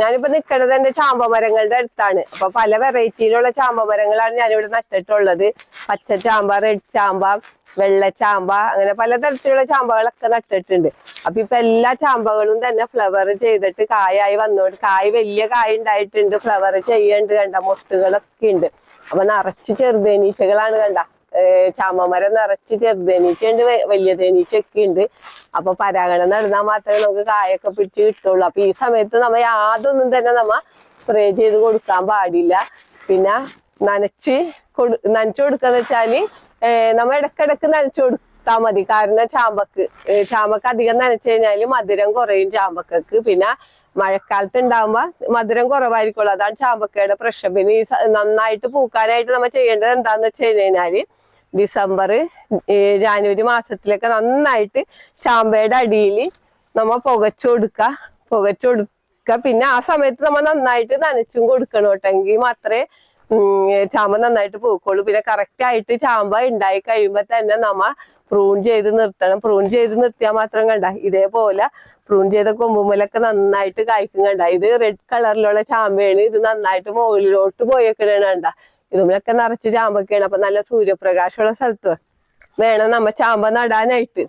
ഞാനിപ്പോ നിക്കണത് എന്റെ ചാമ്പ മരങ്ങളുടെ അടുത്താണ്. അപ്പൊ പല വെറൈറ്റിയിലുള്ള ചാമ്പ മരങ്ങളാണ് ഞാനിവിടെ നട്ടിട്ടുള്ളത്. പച്ച ചാമ്പ റെഡ് ചാമ്പ വെള്ള ചാമ്പ അങ്ങനെ പലതരത്തിലുള്ള ചാമ്പകളൊക്കെ നട്ടിട്ടുണ്ട്. അപ്പൊ ഇപ്പൊ എല്ലാ ചാമ്പകളും തന്നെ ഫ്ലവർ ചെയ്തിട്ട് കായായി വന്നോണ്ട് കായ് വലിയ കായ ഉണ്ടായിട്ടുണ്ട്. ഫ്ലവർ ചെയ്യണ്ട് കണ്ട മൊട്ടുകളൊക്കെ ഉണ്ട്. അപ്പൊ നിറച്ച് ചെറുതേനീച്ചകളാണ് കണ്ട. ഏഹ് ചാമ്പമരം നിറച്ച് ചെറുതേനീച്ചയുണ്ട് വലിയ തേനീച്ചയൊക്കെ ഉണ്ട്. അപ്പൊ പരാഗണം നടന്നാൽ മാത്രമേ നമുക്ക് കായൊക്കെ പിടിച്ച് കിട്ടുള്ളൂ. അപ്പൊ ഈ സമയത്ത് നമ്മ യാതൊന്നും തന്നെ നമ്മ സ്പ്രേ ചെയ്ത് കൊടുക്കാൻ പാടില്ല. പിന്നെ നനച്ച് കൊടു നനച്ചു കൊടുക്കാന്ന് വെച്ചാൽ നമ്മ ഇടക്കിടക്ക് നനച്ചു കൊടുത്താ മതി. കാരണം ചാമ്പക്ക് ചാമ്പക്ക് അധികം നനച്ചു കഴിഞ്ഞാൽ മധുരം കുറയും ചാമ്പക്കക്ക്. പിന്നെ മഴക്കാലത്ത് ഉണ്ടാവുമ്പോ മധുരം കുറവായിരിക്കുള്ളൂ. അതാണ് ചാമ്പക്കയുടെ പ്രശ്നം. പിന്നെ ഈ നന്നായിട്ട് പൂക്കാനായിട്ട് നമ്മൾ ചെയ്യേണ്ടത് എന്താന്ന് വെച്ച് കഴിഞ്ഞാൽ ഡിസംബർ ജാനുവരി മാസത്തിലൊക്കെ നന്നായിട്ട് ചാമ്പയുടെ അടിയിൽ നമ്മ പുകച്ചു കൊടുക്കുക പുകച്ചു കൊടുക്കുക പിന്നെ ആ സമയത്ത് നമ്മ നന്നായിട്ട് നനച്ചും കൊടുക്കണം കേട്ടെങ്കിൽ മാത്രമേ ചാമ്പ നന്നായിട്ട് പൂക്കോളൂ. പിന്നെ കറക്റ്റ് ആയിട്ട് ചാമ്പ ഉണ്ടായി കഴിയുമ്പോ തന്നെ നമ്മ പ്രൂൺ ചെയ്ത് നിർത്തണം. പ്രൂൺ ചെയ്ത് നിർത്തിയാൽ മാത്രം കണ്ട. ഇതേപോലെ പ്രൂൺ ചെയ്ത കൊമ്പുമലൊക്കെ നന്നായിട്ട് കായ്ക്കും കണ്ട. ഇത് റെഡ് കളറിലുള്ള ചാമ്പയാണ്. ഇത് നന്നായിട്ട് മുകളിലോട്ട് പോയേക്കണേണ് കണ്ട. ഇതുമ്മലൊക്കെ നിറച്ച് ചാമ്പൊക്കെയാണ്. അപ്പൊ നല്ല സൂര്യപ്രകാശമുള്ള സ്ഥലത്ത് വേണം നമ്മ ചാമ്പ നടാനായിട്ട്.